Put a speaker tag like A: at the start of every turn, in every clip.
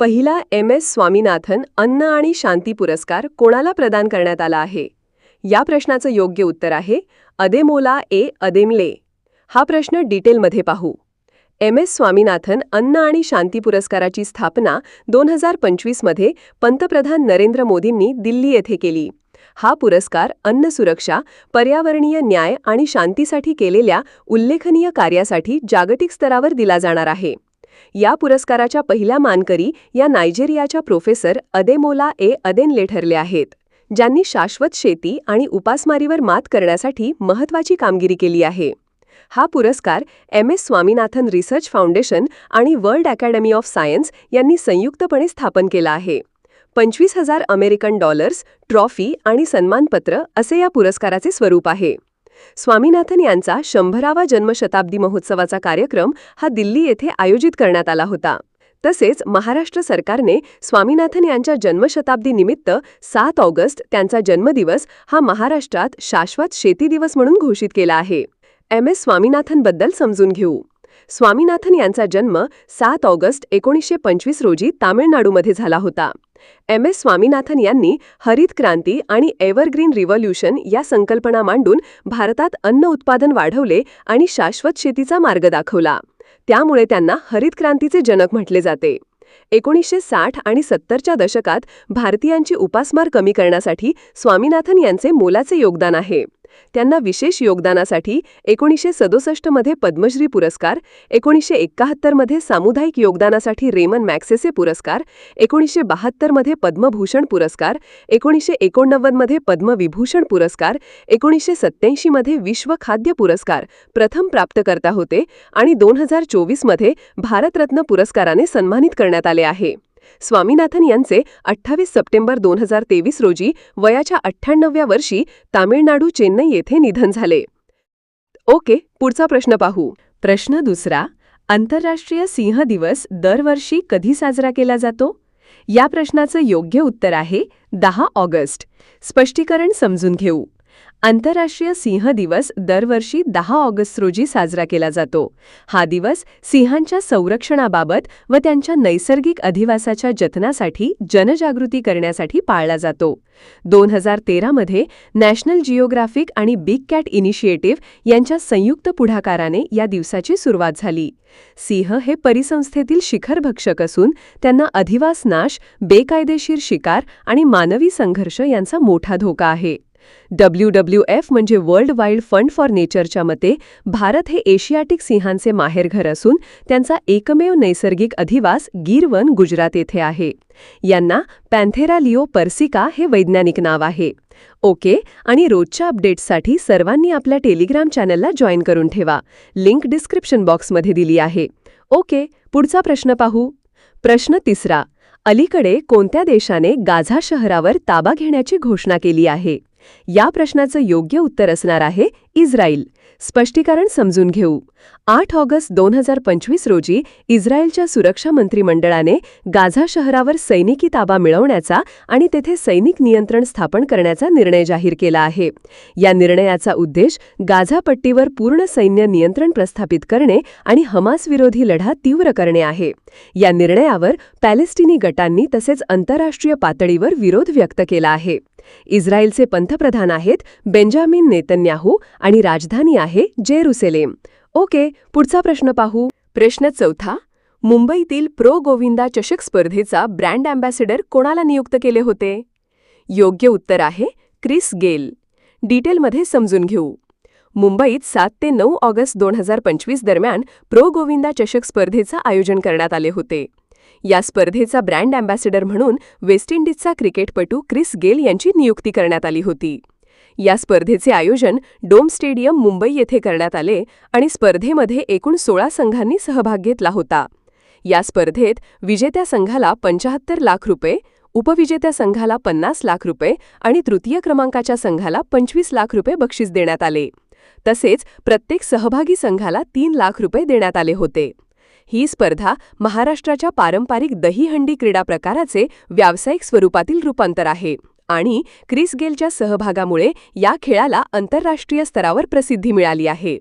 A: पहिला M S Swaminathan अन्न आणि शांती पुरस्कार कोणाला प्रदान करण्यात आला आहे? या प्रश्नाचं योग्य उत्तर आहे अदेमोला ए अदेमले. हा प्रश्न डिटेलमध्ये पाहू. एम एस स्वामीनाथन अन्न आणि शांती पुरस्काराची स्थापना दोन हजार पंचवीसमध्ये पंतप्रधान नरेंद्र मोदींनी दिल्ली येथे केली. हा पुरस्कार अन्न सुरक्षा पर्यावरणीय न्याय आणि शांतीसाठी केलेल्या उल्लेखनीय कार्यासाठी जागतिक स्तरावर दिला जाणार आहे. या पुरस्काराच्या पहिल्या मानकरी या नायजेरियाच्या प्रोफेसर अदेमोला ए. अदेनले ठरले आहेत ज्यांनी शाश्वत शेती आणि उपासमारीवर मात करण्यासाठी महत्त्वाची कामगिरी केली आहे. हा पुरस्कार M. S. Swaminathan research foundation आणि वर्ल्ड अकॅडमी ऑफ सायन्स यांनी संयुक्तपणे स्थापन केला आहे. पंचवीस हजार अमेरिकन डॉलर्स ट्रॉफी आणि सन्मानपत्र असे या पुरस्काराचे स्वरूप आहे. स्वामीनाथन यांचा शंभरावा जन्मशताब्दी महोत्सवाचा कार्यक्रम हा दिल्ली येथे आयोजित करण्यात आला होता. तसेच महाराष्ट्र सरकारने स्वामीनाथन यांच्या जन्मशताब्दी निमित्त सात ऑगस्ट त्यांचा जन्मदिवस हा महाराष्ट्रात शाश्वत शेती दिवस म्हणून घोषित केला आहे. एम. एस. स्वामीनाथनबद्दल समजून घेऊ. स्वामीनाथन यांचा जन्म सात ऑगस्ट एकोणीसशे पंचवीस रोजी तामिळनाडूमध्ये झाला होता. एम एस स्वामीनाथन यांनी हरित क्रांती आणि एव्हरग्रीन रिव्हॉल्युशन या संकल्पना मांडून भारतात अन्न उत्पादन वाढवले आणि शाश्वत शेतीचा मार्ग दाखवला. त्यामुळे त्यांना हरित क्रांतीचे जनक म्हटले जाते. एकोणीसशे साठ आणि सत्तरच्या दशकात भारतीयांची उपासमार कमी करण्यासाठी स्वामीनाथन यांचे मोलाचे योगदान आहे. त्यांना विशेष योगदानासाठी एकोणीसशे सदुसष्टमध्ये पद्मश्री पुरस्कार एकोणीसशे एक्काहत्तरमध्ये सामुदायिक योगदानासाठी रेमन मॅक्सेसे पुरस्कार एकोणीसशे बहात्तरमध्ये पद्मभूषण पुरस्कार एकोणीसशे एकोणनव्वदमध्ये पद्मविभूषण पुरस्कार एकोणीसशे सत्त्याऐंशीमध्ये विश्व खाद्य पुरस्कार प्रथम प्राप्तकर्ता होते आणि दोन हजार चोवीसमध्ये भारतरत्न पुरस्काराने सन्मानित करण्यात आले आहे. स्वामीनाथन यांचे अठ्ठावीस सप्टेंबर दोन हजार तेवीस रोजी वयाच्या अठ्ठ्याण्णव्या वर्षी तामिळनाडू चेन्नई येथे निधन झाले. ओके पुढचा प्रश्न पाहू. प्रश्न दुसरा आंतरराष्ट्रीय सिंह दिवस दरवर्षी कधी साजरा केला जातो? या प्रश्नाचं योग्य उत्तर आहे दहा ऑगस्ट. स्पष्टीकरण समजून घेऊ. आंतरराष्ट्रीय सिंह दिवस दरवर्षी दहा ऑगस्ट रोजी साजरा केला जातो. हा दिवस सिंहांच्या संरक्षणाबाबत व त्यांच्या नैसर्गिक अधिवासाच्या जतनासाठी जनजागृती करण्यासाठी पाळला जातो. दोन हजार तेरामध्ये नॅशनल जिओग्राफिक आणि बिग कॅट इनिशिएटिव्ह यांच्या संयुक्त पुढाकाराने या दिवसाची सुरुवात झाली. सिंह हे परिसंस्थेतील शिखरभक्षक असून त्यांना अधिवास नाश बेकायदेशीर शिकार आणि मानवी संघर्ष यांचा मोठा धोका आहे. डब्ल्यू डब्ल्यू एफ म्हणजे वर्ल्ड वाईल्ड फंड फॉर नेचरच्या मते भारत हे एशियाटिक सिंहांचे माहेरघर असून त्यांचा एकमेव नैसर्गिक अधिवास गिरवन गुजरात येथे आहे. यांना पॅन्थेरा लिओ पर्सिका हे वैज्ञानिक नाव आहे. ओके आणि रोजच्या अपडेट्ससाठी सर्वांनी आपल्या टेलिग्राम चॅनलला जॉईन करून ठेवा. लिंक डिस्क्रिप्शन बॉक्समध्ये दिली आहे. ओके पुढचा प्रश्न पाहू. प्रश्न तिसरा. अलीकडे कोणत्या देशाने गाझा शहरावर ताबा घेण्याची घोषणा केली आहे? या प्रश्नाचं योग्य उत्तर असणार आहे इस्रायल. स्पष्टीकरण समजून घेऊ. आठ ऑगस्ट दोन हजार पंचवीस रोजी इस्रायलच्या सुरक्षा मंत्रिमंडळाने गाझा शहरावर सैनिकी ताबा मिळवण्याचा आणि तेथे सैनिक नियंत्रण स्थापन करण्याचा निर्णय जाहीर केला आहे. या निर्णयाचा उद्देश गाझा पट्टीवर पूर्ण सैन्य नियंत्रण प्रस्थापित करणे आणि हमासविरोधी लढा तीव्र करणे आहे. या निर्णयावर पॅलेस्टिनी गटांनी तसेच आंतरराष्ट्रीय पातळीवर विरोध व्यक्त केला आहे. इस्रायलचे पंतप्रधान आहेत बेंजामिन नेतन्याहू आणि राजधानी आहे जेरुसेलेम. ओके पुढचा प्रश्न पाहू. प्रश्न चौथा मुंबईतील प्रो गोविंदा चषक स्पर्धेचा ब्रँड अँबॅसेडर कोणाला नियुक्त केले होते? योग्य उत्तर आहे क्रिस गेल. डिटेलमध्ये समजून घेऊ. मुंबईत सात ते नऊ ऑगस्ट दोन हजार पंचवीस दरम्यान प्रो गोविंदा चषक स्पर्धेचं आयोजन करण्यात आले होते. या स्पर्धेचा ब्रँड अँबॅसेडर म्हणून वेस्ट इंडिजचा क्रिकेटपटू क्रिस गेल यांची नियुक्ती करण्यात आली होती. या स्पर्धेचे आयोजन डोम स्टेडियम मुंबई येथे करण्यात आले आणि स्पर्धेमध्ये एकूण सोळा संघांनी सहभाग घेतला होता. या स्पर्धेत विजेत्या संघाला पंचाहत्तर लाख रुपये उपविजेत्या संघाला पन्नास लाख रुपये आणि तृतीय क्रमांकाच्या संघाला पंचवीस लाख रुपये बक्षीस देण्यात आले. तसेच प्रत्येक सहभागी संघाला तीन लाख रुपये देण्यात आले होते. ही स्पर्धा महाराष्ट्राच्या पारंपरिक दहीहंडी क्रीडा प्रकाराचे व्यावसायिक स्वरूपातील रूपांतर आहे आणि क्रिस गेलच्या सहभागामुळे या खेळाला आंतरराष्ट्रीय स्तरावर प्रसिद्धी मिळाली आहे.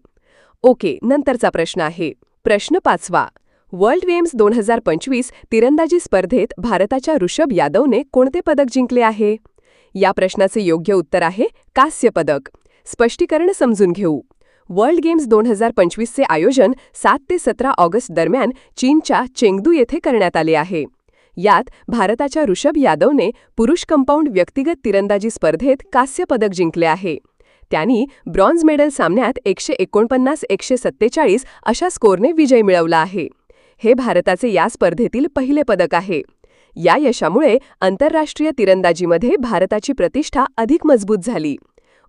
A: ओके नंतरचा प्रश्न आहे. प्रश्न पाचवा. वर्ल्ड गेम्स दोन हजार पंचवीस तिरंदाजी स्पर्धेत भारताच्या ऋषभ यादवने कोणते पदक जिंकले आहे? या प्रश्नाचे योग्य उत्तर आहे कांस्य पदक. स्पष्टीकरण समजून घेऊ. वर्ल्ड गेम्स दोन हजार पंचवीसचे आयोजन सात ते सतरा ऑगस्ट दरम्यान चीनच्या चेंगदू येथे करण्यात आले आहे. यात भारताच्या ऋषभ यादवने पुरुष कंपाऊंड व्यक्तिगत तिरंदाजी स्पर्धेत कांस्य पदक जिंकले आहे. त्यांनी ब्रॉन्झ मेडल सामन्यात एकशे एकोणपन्नास एकशे सत्तेचाळीस अशा स्कोरने विजय मिळवला आहे. हे भारताचे या स्पर्धेतील पहिले पदक आहे. या यशामुळे आंतरराष्ट्रीय तिरंदाजीमध्ये भारताची प्रतिष्ठा अधिक मजबूत झाली.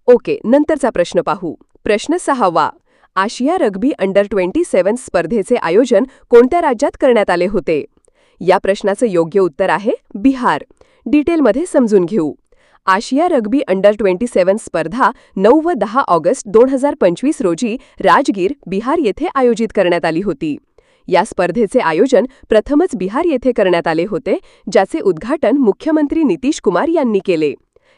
A: ओके नंतरचा प्रश्न पाहू. प्रश्न सहावा. आशिया रग्बी अंडर ट्वेंटी सेव्हन स्पर्धेचे आयोजन कोणत्या राज्यात करण्यात आले होते? या प्रश्नाचं योग्य उत्तर आहे बिहार. डिटेलमध्ये समजून घेऊ. आशिया रग्बी अंडर ट्वेंटी सेव्हन स्पर्धा नऊ व दहा ऑगस्ट दोन हजार पंचवीस रोजी राजगीर बिहार येथे आयोजित करण्यात आली होती. या स्पर्धेचे आयोजन प्रथमच बिहार येथे करण्यात आले होते ज्याचे उद्घाटन मुख्यमंत्री नितीश कुमार यांनी केले.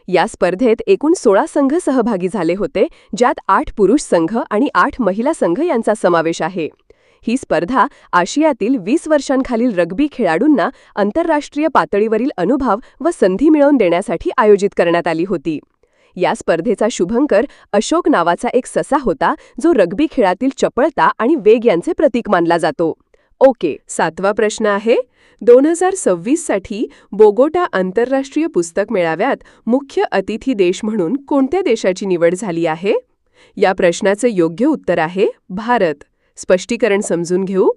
A: या स्पर्धेत एकूण सोळा संघ सहभागी झाले होते ज्यात आठ पुरुष संघ आणि आठ महिला संघ यांचा समावेश आहे. ही स्पर्धा आशियातील वीस वर्षांखालील रग्बी खेळाडूंना आंतरराष्ट्रीय पातळीवरील अनुभव व संधी मिळवून देण्यासाठी आयोजित करण्यात आली होती. या स्पर्धेचा शुभंकर अशोक नावाचा एक ससा होता जो रग्बी खेळातील चपळता आणि वेग यांचे प्रतीक मानला जातो. ओके सातवा प्रश्न आहे. दोन हजार सव्वीससाठी बोगोटा आंतरराष्ट्रीय पुस्तक मेळाव्यात मुख्य अतिथी देश म्हणून कोणत्या देशाची निवड झाली आहे? या प्रश्नाचं योग्य उत्तर आहे भारत. स्पष्टीकरण समजून घेऊ.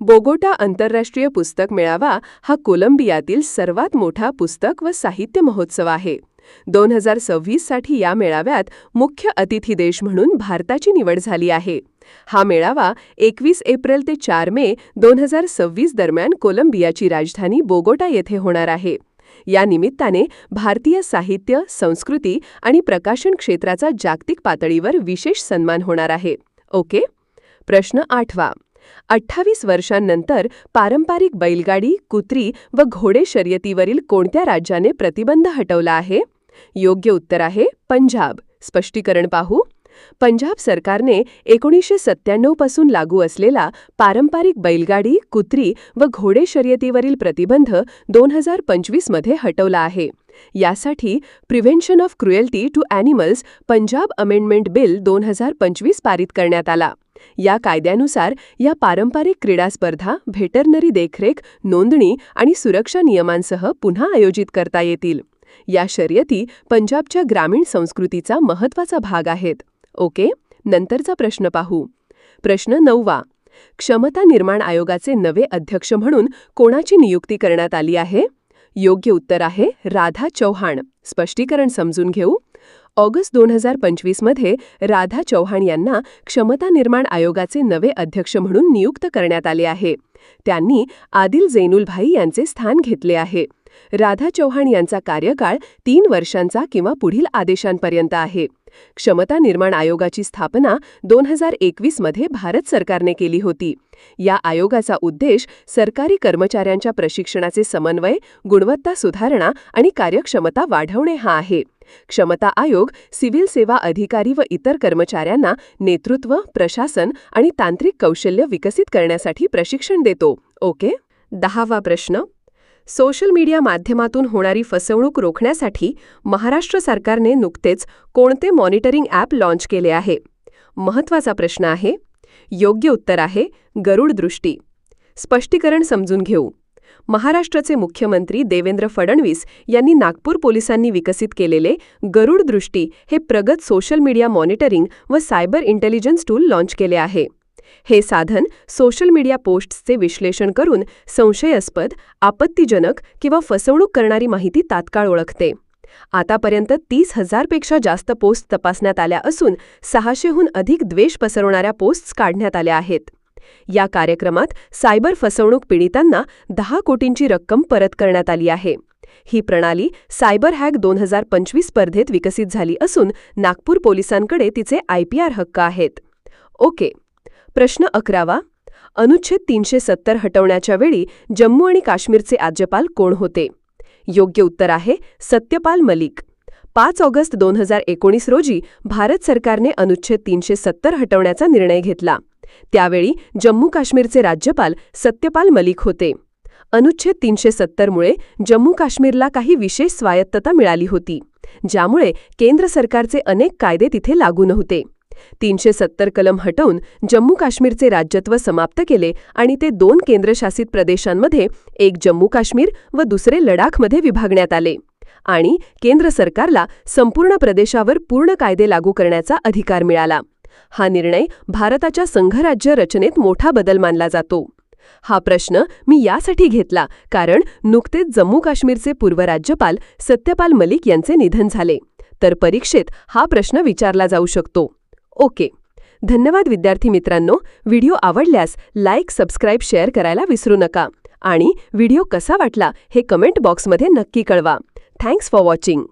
A: बोगोटा आंतरराष्ट्रीय पुस्तक मेळावा हा कोलंबियातील सर्वात मोठा पुस्तक व साहित्य महोत्सव आहे. दोन हजार सव्वीससाठी या मेळाव्यात मुख्य अतिथी देश म्हणून भारताची निवड झाली आहे. हा मेळावा एकवीस एप्रिल ते चार मे दोन हजार सव्वीस दरम्यान कोलंबियाची राजधानी बोगोटा येथे होणार आहे. या निमित्ताने भारतीय साहित्य संस्कृती आणि प्रकाशन क्षेत्राचा जागतिक पातळीवर विशेष सन्मान होणार आहे. ओके? प्रश्न आठवा. अठ्ठावीस वर्षांनंतर पारंपरिक बैलगाडी कुत्री व घोडे शर्यतीवरील कोणत्या राज्याने प्रतिबंध हटवला आहे? योग्य उत्तर आहे पंजाब. स्पष्टीकरण पाहू. पंजाब सरकारने एकोणीसशे सत्त्याण्णवपासून लागू असलेला पारंपरिक बैलगाडी कुत्री व घोडे शर्यतीवरील प्रतिबंध दोन हजार पंचवीसमध्ये हटवला आहे. यासाठी prevention of cruelty to animals Punjab amendment bill दोन हजार पंचवीस पारित करण्यात आला. या कायद्यानुसार या पारंपरिक क्रीडा स्पर्धा व्हेटरनरी देखरेख नोंदणी आणि सुरक्षा नियमांसह पुन्हा आयोजित करता येतील. या शर्यती पंजाबच्या ग्रामीण संस्कृतीचा महत्त्वाचा भाग आहेत. ओके? नंतरचा प्रश्न पाहू. प्रश्न नववा. क्षमता निर्माण आयोगाचे नवे अध्यक्ष म्हणून कोणाची नियुक्ती करण्यात आली आहे? योग्य उत्तर आहे राधा चौहान. स्पष्टीकरण समजून घेऊ. ऑगस्ट दोन हजार पंचवीसमध्ये राधा चौहान यांना क्षमता निर्माण आयोगाचे नवे अध्यक्ष म्हणून नियुक्त करण्यात आले आहे. त्यांनी आदिल जैनुलभाई यांचे स्थान घेतले आहे. राधा चौहान यांचा कार्यकाळ तीन वर्षांचा किंवा पुढील आदेशांपर्यंत आहे. क्षमता निर्माण आयोगाची स्थापना दोन हजार एकवीसमध्ये भारत सरकारने केली होती. या आयोगाचा उद्देश सरकारी कर्मचाऱ्यांच्या प्रशिक्षणाचे समन्वय गुणवत्ता सुधारणा आणि कार्यक्षमता वाढवणे हा आहे. क्षमता आयोग सिव्हिल सेवा अधिकारी व इतर कर्मचाऱ्यांना नेतृत्व प्रशासन आणि तांत्रिक कौशल्य विकसित करण्यासाठी प्रशिक्षण देतो. ओके? दहावा प्रश्न. सोशल मीडिया माध्यमातून होणारी फसवणूक रोखण्यासाठी महाराष्ट्र सरकारने नुकतेच कोणते मॉनिटरिंग ॲप लाँच केले आहे? महत्त्वाचा प्रश्न आहे. योग्य उत्तर आहे गरुड दृष्टी. स्पष्टीकरण समजून घेऊ. महाराष्ट्राचे मुख्यमंत्री देवेंद्र फडणवीस यांनी नागपूर पोलिसांनी विकसित केलेले गरुड दृष्टी हे प्रगत सोशल मीडिया मॉनिटरिंग व सायबर इंटेलिजन्स टूल लाँच केले आहे. हे साधन सोशल मीडिया पोस्ट्सचे विश्लेषण करून संशयास्पद आपत्तीजनक किंवा फसवणूक करणारी माहिती तात्काळ ओळखते. आतापर्यंत तीस हजारपेक्षा जास्त पोस्ट तपासण्यात आल्या असून सहाशेहून अधिक द्वेष पसरवणाऱ्या पोस्ट्स काढण्यात आल्या आहेत. या कार्यक्रमात सायबर फसवणूक पीडितांना दहा कोटींची रक्कम परत करण्यात आली आहे. ही प्रणाली सायबर हॅक दोन हजार पंचवीस स्पर्धेत विकसित झाली असून नागपूर पोलिसांकडे तिचे आयपीआर हक्क आहेत. ओके. प्रश्न अकरावा. अनुच्छेद तीनशे सत्तर हटवण्याच्या वेळी जम्मू आणि काश्मीरचे राज्यपाल कोण होते? योग्य उत्तर आहे सत्यपाल मलिक. पाच ऑगस्ट दोन हजार एकोणीस रोजी भारत सरकारने अनुच्छेद तीनशे सत्तर हटवण्याचा निर्णय घेतला. त्यावेळी जम्मू काश्मीरचे राज्यपाल सत्यपाल मलिक होते. अनुच्छेद तीनशे सत्तरमुळे जम्मू काश्मीरला काही विशेष स्वायत्तता मिळाली होती ज्यामुळे केंद्र सरकारचे अनेक कायदे तिथे लागू नव्हते. तीनशे सत्तर कलम हटवून जम्मू काश्मीरचे राज्यत्व समाप्त केले आणि ते दोन केंद्रशासित प्रदेशांमध्ये एक जम्मू काश्मीर व दुसरे लडाखमध्ये विभागण्यात आले. आणि केंद्र सरकारला संपूर्ण प्रदेशावर पूर्ण कायदे लागू करण्याचा अधिकार मिळाला. हा निर्णय भारताच्या संघराज्य रचनेत मोठा बदल मानला जातो. हा प्रश्न मी यासाठी घेतला कारण नुकतेच जम्मू काश्मीरचे पूर्व राज्यपाल सत्यपाल मलिक यांचे निधन झाले. तर परीक्षेत हा प्रश्न विचारला जाऊ शकतो. ओके. धन्यवाद विद्यार्थी मित्रांनो. व्हिडिओ आवडल्यास लाईक सबस्क्राईब शेअर करायला विसरू नका. आणि व्हिडिओ कसा वाटला हे कमेंट बॉक्समध्ये नक्की कळवा. Thanks for watching.